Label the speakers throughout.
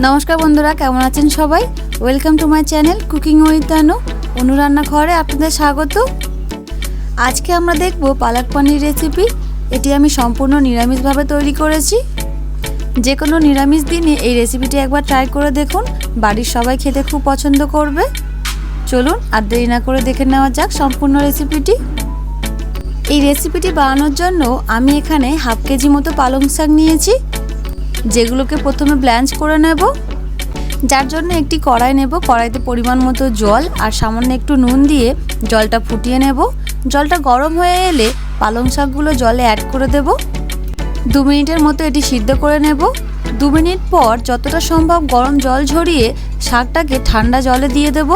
Speaker 1: নমস্কার বন্ধুরা, কেমন আছেন সবাই? Welcome to my channel cooking with Tanu Anu রান্নাঘরে আপনাদের স্বাগত। আজকে আমরা দেখব পালক পানির রেসিপি এটি আমি সম্পূর্ণ নিরামিষভাবে তৈরি করেছি। যে কোনো নিরামিষ দিনে এই রেসিপিটি একবার ট্রাই করে দেখুন, বাড়ির সবাই খেতে খুব পছন্দ করবে। চলুন আর দেরি না করে দেখে নেওয়া যাক সম্পূর্ণ রেসিপিটি এই রেসিপিটি বানানোর জন্য আমি এখানে হাফ কেজি মতো পালং শাক নিয়েছি। যেগুলোকে প্রথমে ব্ল্যাঞ্চ করে নেব। যার জন্য একটি কড়াই নেব। কড়াইতে পরিমাণ মতো জল আর সামান্য একটু নুন দিয়ে জলটা ফুটিয়ে নেব। জলটা গরম হয়ে এলে পালং শাকগুলো জলে অ্যাড করে দেব। দু মিনিটের মতো এটি সিদ্ধ করে নেব। দু মিনিট পর যতটা সম্ভব গরম জল ঝরিয়ে শাকটাকে ঠান্ডা জলে দিয়ে দেব।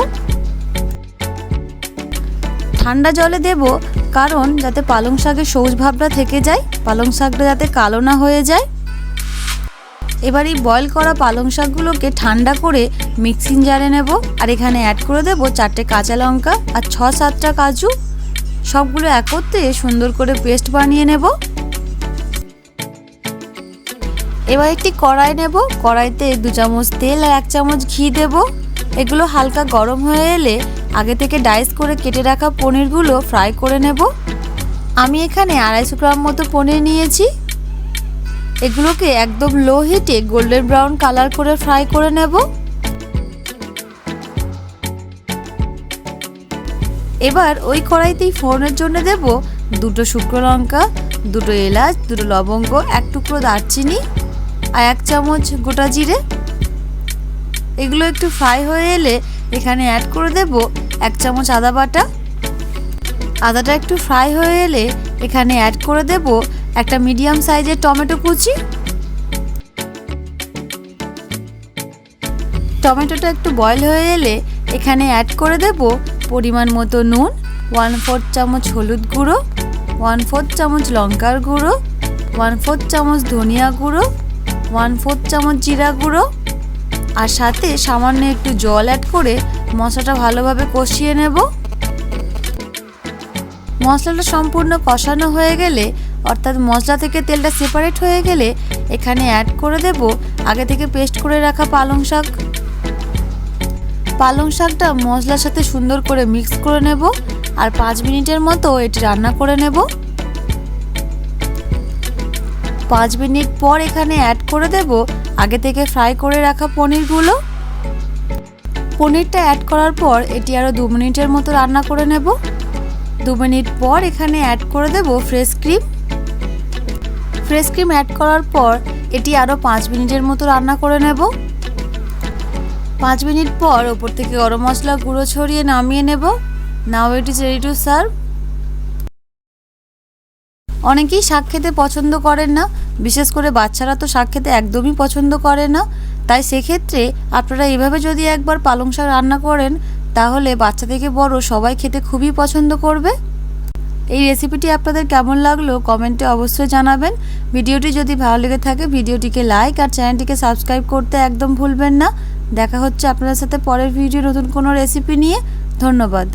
Speaker 1: ঠান্ডা জলে দেব কারণ যাতে পালং শাকের সবুজ ভাবটা থেকে যায়, পালং শাকটা যাতে কালো না হয়ে যায়। এবার এই বয়েল করা পালং শাকগুলোকে ঠান্ডা করে মিক্সিং জারে নেব। আর এখানে অ্যাড করে দেব চারটে কাঁচা লঙ্কা আর ছ সাতটা কাজু। সবগুলো একত্রে সুন্দর করে পেস্ট বানিয়ে নেব। এবার একটি কড়াই নেব। কড়াইতে দু চামচ তেল আর এক চামচ ঘি দেব। এগুলো হালকা গরম হয়ে এলে আগে থেকে ডাইস করে কেটে রাখা পনিরগুলো ফ্রাই করে নেব। আমি এখানে আড়াইশো গ্রাম মতো পনির নিয়েছি। এগুলোকে একদম লো হিটে গোল্ডেন ব্রাউন কালার করে ফ্রাই করে নেব। এবার ওই কড়াইতেই ফোড়নের জন্য দেব দুটো শুকনো লঙ্কা, দুটো এলাচ, দুটো লবঙ্গ, এক টুকরো দারচিনি আর এক চামচ গোটা জিরে। এগুলো একটু ফ্রাই হয়ে এলে এখানে অ্যাড করে দেব এক চামচ আদা বাটা। আদাটা একটু ফ্রাই হয়ে এলে এখানে অ্যাড করে দেব একটা মিডিয়াম সাইজের টমেটো কুচি। টমেটোটা একটু বয়েল হয়ে এলে এখানে অ্যাড করে দেব পরিমাণ মতো নুন ওয়ান ফোর্থ চামচ হলুদ গুঁড়ো ওয়ান ফোর্থ চামচ লঙ্কার গুঁড়ো ওয়ান ফোর্থ চামচ ধনিয়া গুঁড়ো ওয়ান ফোর্থ চামচ জিরা গুঁড়ো আর সাথে সামান্য একটু জল অ্যাড করে মশলাটা ভালোভাবে কষিয়ে নেব। মশলাটা সম্পূর্ণ কষানো হয়ে গেলে, অর্থাৎ মশলা থেকে তেলটা সেপারেট হয়ে গেলে, এখানে অ্যাড করে দেব আগে থেকে পেস্ট করে রাখা পালং শাক। পালং শাকটা মশলার সাথে সুন্দর করে মিক্স করে নেব আর পাঁচ মিনিটের মতো এটি রান্না করে নেব। পাঁচ মিনিট পর এখানে অ্যাড করে দেব আগে থেকে ফ্রাই করে রাখা পনিরগুলো। পনিরটা অ্যাড করার পর এটি আরও দু মিনিটের মতো রান্না করে নেব। দু মিনিট পর এখানে অ্যাড করে দেব fresh cream fresh cream add করার পর এটি আরও পাঁচ মিনিটের মতো রান্না করে নেব। পাঁচ মিনিট পর ওপর থেকে গরম মশলা গুঁড়ো ছড়িয়ে নামিয়ে নেব। Now it is ready to serve অনেকেই শাক খেতে পছন্দ করেন না, বিশেষ করে বাচ্চারা তো শাক খেতে একদমই পছন্দ করে না। তাই সেক্ষেত্রে আপনারা এভাবে যদি একবার পালং শাক রান্না করেন তাহলে বাচ্চা থেকে বড় সবাই খেতে খুবই পছন্দ করবে? এই রেসিপিটি আপনাদের কেমন লাগল কমেন্টে অবশ্যই জানাবেন। ভিডিওটি যদি ভালো লেগে থাকে, ভিডিওটিকে লাইক আর চ্যানেলটিকে সাবস্ক্রাইব করতে একদম ভুলবেন না। দেখা হচ্ছে আপনাদের সাথে পরের ভিডিও নতুন কোনো রেসিপি নিয়ে। ধন্যবাদ।